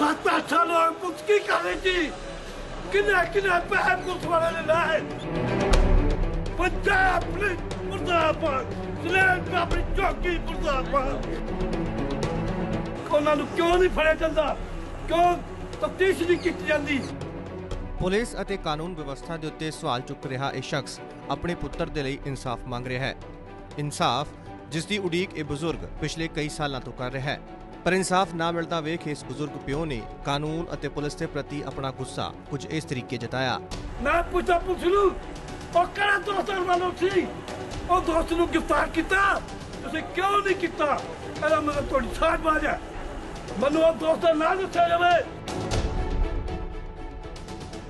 ਸੱਤ ਅੱਠ ਲੋਕ ਪੁੱਛ ਕੀ ਕਰ ਰਹੇ ਸੀ ਪੈਸੇ ਪੁਲਿਸ ਵਾਲੇ ਨੇ ਲਾਏ ਪੰਜਾਬ ਪੁਲਿਸ ਮੁਰਦਾਬਾਦ ਸਲੈਮ ਆਪਣੀ ਚੌਕੀ ਮੁਰਦਾਬਾਦ ਉਹਨਾਂ ਨੂੰ ਕਿਉਂ ਨਹੀਂ ਫੜਿਆ ਜਾਂਦਾ ਕਿਉਂ ਤਫਤੀਸ਼ ਨਹੀਂ ਕੀਤੀ ਜਾਂਦੀ ਪੁਲਿਸ ਅਤੇ ਕਾਨੂੰਨ ਵਿਵਸਥਾ ਦੇ ਉੱਤੇ ਸਵਾਲ ਚੁੱਕ ਰਿਹਾ ਇਹ ਸ਼ਖਸ ਆਪਣੇ ਪੁੱਤਰ ਦੇ ਲਈ ਇਨਸਾਫ ਮੰਗ ਰਿਹਾ ਹੈ। ਇਨਸਾਫ ਜਿਸ ਦੀ ਉਡੀਕ ਇਹ ਬਜ਼ੁਰਗ ਪਿਛਲੇ ਕਈ ਸਾਲਾਂ ਤੋਂ ਕਰ ਰਿਹਾ ਹੈ। ਪਰ ਇਨਸਾਫ ਨਾ ਮਿਲਦਾ ਵੇਖ ਇਸ ਬਜ਼ੁਰਗ ਪਿਓ ਨੇ ਕਾਨੂੰਨ ਅਤੇ ਪੁਲਿਸ ਦੇ ਪ੍ਰਤੀ ਆਪਣਾ ਗੁੱਸਾ ਕੁਝ ਇਸ ਤਰੀਕੇ ਜਤਾਇਆ। ਮੈਂ ਪੁੱਛਾ ਪੁੱਛ ਲੂ ਉਹ ਕਿਹੜਾ ਦੋਸਤਾਂ ਵਾਲੋ ਸੀ ਉਹ ਦੋਸਤ ਨੂੰ ਗ੍ਰਿਫਤਾਰ ਕੀਤਾ? ਤੁਸੀਂ ਕਿਉਂ ਨਹੀਂ ਕੀਤਾ? ਇਹਦਾ ਮਤਲਬ ਤੁਹਾਡੀ ਸਾਡ ਬਾਜ ਹੈ। ਮੈਨੂੰ ਉਹ ਦੋਸਤ ਨਾਂ ਦੱਸਿਆ ਜਾਵੇ।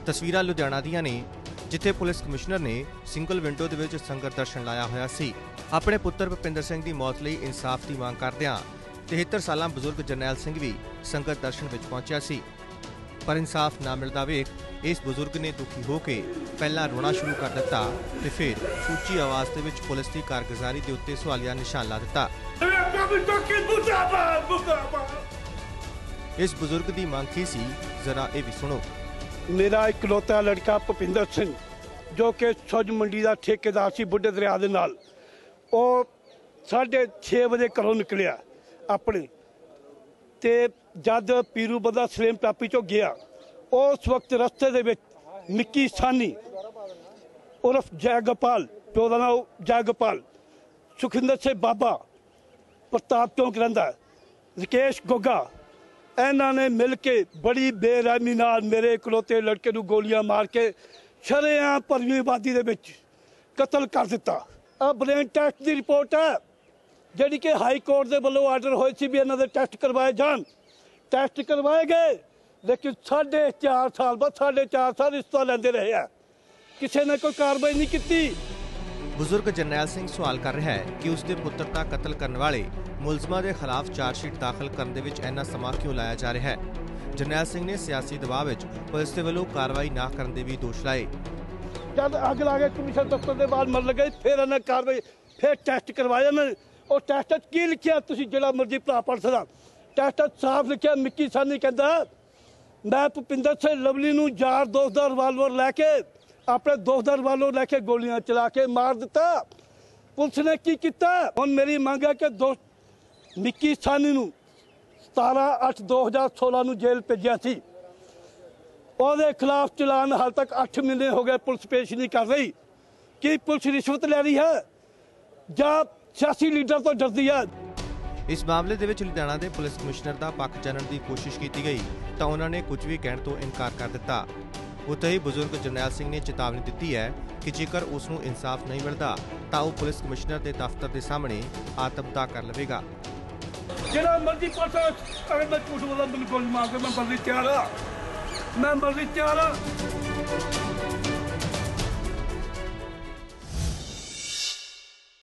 ਤਸਵੀਰਾਂ ਲੁਧਿਆਣਾ ਦੀਆਂ ਨੇ ਜਿੱਥੇ ਪੁਲਿਸ ਕਮਿਸ਼ਨਰ ਨੇ ਸਿੰਗਲ ਵਿੰਡੋ ਦੇ ਵਿੱਚ ਸੰਗਤ ਦਰਸ਼ਨ ਲਾਇਆ ਹੋਇਆ ਸੀ। ਆਪਣੇ ਪੁੱਤਰ ਭੁਪਿੰਦਰ ਸਿੰਘ ਦੀ ਮੌਤ ਲਈ ਇਨਸਾਫ ਦੀ ਮੰਗ ਕਰਦਿਆਂ 73 ਸਾਲਾਂ ਬਜ਼ੁਰਗ ਜਰਨੈਲ ਸਿੰਘ ਵੀ ਸੰਗਤ ਦਰਸ਼ਨ ਵਿੱਚ ਪਹੁੰਚਿਆ ਸੀ। ਪਰ ਇਨਸਾਫ ਨਾ ਮਿਲਦਾ ਵੇਖ ਇਸ ਬਜ਼ੁਰਗ ਨੇ ਦੁਖੀ ਹੋ ਕੇ ਪਹਿਲਾਂ ਰੋਣਾ ਸ਼ੁਰੂ ਕਰ ਦਿੱਤਾ ਤੇ ਫਿਰ ਉੱਚੀ ਆਵਾਜ਼ ਦੇ ਵਿੱਚ ਪੁਲਿਸ ਦੀ ਕਾਰਗੁਜ਼ਾਰੀ ਦੇ ਉੱਤੇ ਸਵਾਲੀਆ ਨਿਸ਼ਾਨ ਲਾ ਦਿੱਤਾ। ਇਸ ਬਜ਼ੁਰਗ ਦੀ ਮੰਗ ਕੀ ਸੀ? ਜ਼ਰਾ ਇਹ ਵੀ ਸੁਣੋ। ਮੇਰਾ ਇਕਲੌਤਾ ਲੜਕਾ ਭੁਪਿੰਦਰ ਸਿੰਘ, ਜੋ ਕਿ ਸੁੱਜ ਮੰਡੀ ਦਾ ਠੇਕੇਦਾਰ ਸੀ ਬੁੱਢੇ ਦਰਿਆ ਦੇ ਨਾਲ, ਉਹ 6:30 ਵਜੇ ਘਰੋਂ ਨਿਕਲਿਆ। ਆਪਣੇ। ਤੇ ਜਦ ਪੀਰੂ ਬੰਦਾ ਸਲੇਮ ਟਾਪੀ ਚੋਂ ਗਿਆ ਉਸ ਵਕਤ ਰਸਤੇ ਦੇ ਵਿੱਚ ਨਿੱਕੀ ਸਾਨੀ ਉਰਫ ਜੈਗੋਪਾਲ ਪਿਓ ਦਾ ਨਾਮ ਜੈਗੋਪਾਲ ਸੁਖਿੰਦਰ ਸਿੰਘ ਬਾਬਾ ਪ੍ਰਤਾਪ ਚੌਂਕ ਰਹਿੰਦਾ ਹੈ, ਰਕੇਸ਼ ਗੋਗਾ ਇਹਨਾਂ ਨੇ ਮਿਲ ਕੇ ਬੜੀ ਬੇਰਹਿਮੀ ਨਾਲ ਮੇਰੇ ਇਕਲੌਤੇ ਲੜਕੇ ਨੂੰ ਗੋਲੀਆਂ ਮਾਰ ਕੇ ਸ਼ਰੇਆਮ ਭਰਵੀਂ ਆਬਾਦੀ ਦੇ ਵਿੱਚ ਕਤਲ ਕਰ ਦਿੱਤਾ। ਆ ਬ੍ਰੇਨ ਟੈਸਟ ਦੀ ਰਿਪੋਰਟ ਹੈ। ਜਿਹੜੀ ਕਿ ਹਾਈ ਕੋਰਟ ਦੇ ਵੱਲੋਂ ਆਰਡਰ ਹੋਏ ਸੀ ਵੀ ਇਹਨਾਂ ਦੇ ਟੈਸਟ ਕਰਵਾਏ ਜਾਣ ਟੈਸਟ ਕਰਵਾਏ ਗਏ ਲੇਕਿਨ ਸਾਢੇ 4 ਸਾਲ ਬਾਅਦ ਸਾਢੇ 4 ਸਾਲ ਇਸ ਤੋਂ ਲੈਂਦੇ ਰਹੇ ਆ। ਕਿਸੇ ਨੇ ਕੋਈ ਕਾਰਵਾਈ ਨਹੀਂ ਕੀਤੀ। ਬਜ਼ੁਰਗ ਜਰਨੈਲ ਸਿੰਘ ਸਵਾਲ ਕਰ ਰਿਹਾ ਹੈ ਕਿ ਉਸ ਦੇ ਪੁੱਤਰ ਦਾ ਕਤਲ ਕਰਨ ਵਾਲੇ ਮੁਲਜ਼ਮਾਂ ਦੇ ਖਿਲਾਫ ਚਾਰਜਸ਼ੀਟ ਦਾਖਲ ਕਰਨ ਦੇ ਵਿੱਚ ਇੰਨਾ ਸਮਾਂ ਕਿਉਂ ਲਾਇਆ ਜਾ ਰਿਹਾ ਹੈ? ਜਰਨੈਲ ਸਿੰਘ ਨੇ ਸਿਆਸੀ ਦਬਾਅ ਵਿੱਚ ਪੁਲਿਸ ਦੇ ਵੱਲੋਂ ਕਾਰਵਾਈ ਨਾ ਕਰਨ ਦੇ ਵੀ ਦੋਸ਼ ਲਾਏ। ਜਦ ਅੱਗ ਲਾ ਕੇ ਕਮਿਸ਼ਨ ਦਫ਼ਤਰ ਦੇ ਬਾਹਰ ਮਰ ਲਗੇ ਫਿਰ ਇਹਨਾਂ ਕਾਰਵਾਈ ਫਿਰ ਟੈਸਟ ਕਰਵਾਇਆ ਇਹਨਾਂ ਨੇ। ਉਹ ਟੈਸਟ 'ਚ ਕੀ ਲਿਖਿਆ ਤੁਸੀਂ ਜਿਹੜਾ ਮਰਜ਼ੀ ਭਰਾ ਪੜ ਸਕਦਾ। ਟੈਸਟ 'ਚ ਸਾਫ਼ ਲਿਖਿਆ, ਮਿੱਕੀ ਸਾਨੀ ਕਹਿੰਦਾ, ਮੈਂ ਭੁਪਿੰਦਰ ਸਿੰਘ ਲਵਲੀ ਨੂੰ ਯਾਰ ਦੋਸਤ ਦਾ ਰਿਵਾਲਵਰ ਲੈ ਕੇ, ਆਪਣੇ ਦੋਸਤ ਦਾ ਰਿਵਾਲਵਰ ਲੈ ਕੇ ਗੋਲੀਆਂ ਚਲਾ ਕੇ ਮਾਰ ਦਿੱਤਾ। ਪੁਲਿਸ ਨੇ ਕੀ ਕੀਤਾ? ਹੁਣ ਮੇਰੀ ਮੰਗ ਹੈ ਕਿ ਦੋਸਤ ਮਿੱਕੀ ਸਾਨੀ ਨੂੰ 17 8 2016 ਨੂੰ ਜੇਲ੍ਹ ਭੇਜਿਆ ਸੀ। ਉਹਦੇ ਖਿਲਾਫ ਚਲਾਨ ਹਾਲ ਤੱਕ 8 ਮਹੀਨੇ ਹੋ ਗਏ ਪੁਲਿਸ ਪੇਸ਼ ਨਹੀਂ ਕਰ ਰਹੀ। ਕੀ ਪੁਲਿਸ ਰਿਸ਼ਵਤ ਲੈ ਰਹੀ ਹੈ? ਜਾਂ ਸਿਆਸੀ ਲੀਡਰ ਤੋਂ ਡਰਦੀ ਹੈ। ਇਸ ਮਾਮਲੇ ਦੇ ਵਿੱਚ ਲੁਧਿਆਣਾ ਦੇ ਪੁਲਿਸ ਕਮਿਸ਼ਨਰ ਦਾ ਪੱਖ ਜਾਣਨ ਦੀ ਕੋਸ਼ਿਸ਼ ਕੀਤੀ ਗਈ ਤਾਂ ਉਹਨਾਂ ਨੇ ਕੁਝ ਵੀ ਕਹਿਣ ਤੋਂ ਇਨਕਾਰ ਕਰ ਦਿੱਤਾ। ਉੱਥੇ ਹੀ ਬਜ਼ੁਰਗ ਜਰਨੈਲ ਸਿੰਘ ਨੇ ਚੇਤਾਵਨੀ ਦਿੱਤੀ ਹੈ ਕਿ ਜੇਕਰ ਉਸ ਨੂੰ ਇਨਸਾਫ ਨਹੀਂ ਮਿਲਦਾ ਤਾਂ ਉਹ ਪੁਲਿਸ ਕਮਿਸ਼ਨਰ ਦੇ ਦਫ਼ਤਰ ਦੇ ਸਾਹਮਣੇ ਆਤਮਦਾਹ ਕਰ ਲਵੇਗਾ। ਜਿਹੜਾ ਮਰਜ਼ੀ ਪਾਸਾ ਅਗਰ ਮੈਂ ਝੂਠ ਬੋਲਾਂ ਮੈਨੂੰ ਗੋਲੀ ਮਾਰ ਕੇ ਮੈਂ ਮਰਜ਼ੀ ਤਿਆਰ ਆ ਮੈਂ ਮਰਜ਼ੀ ਤਿਆਰ ਆ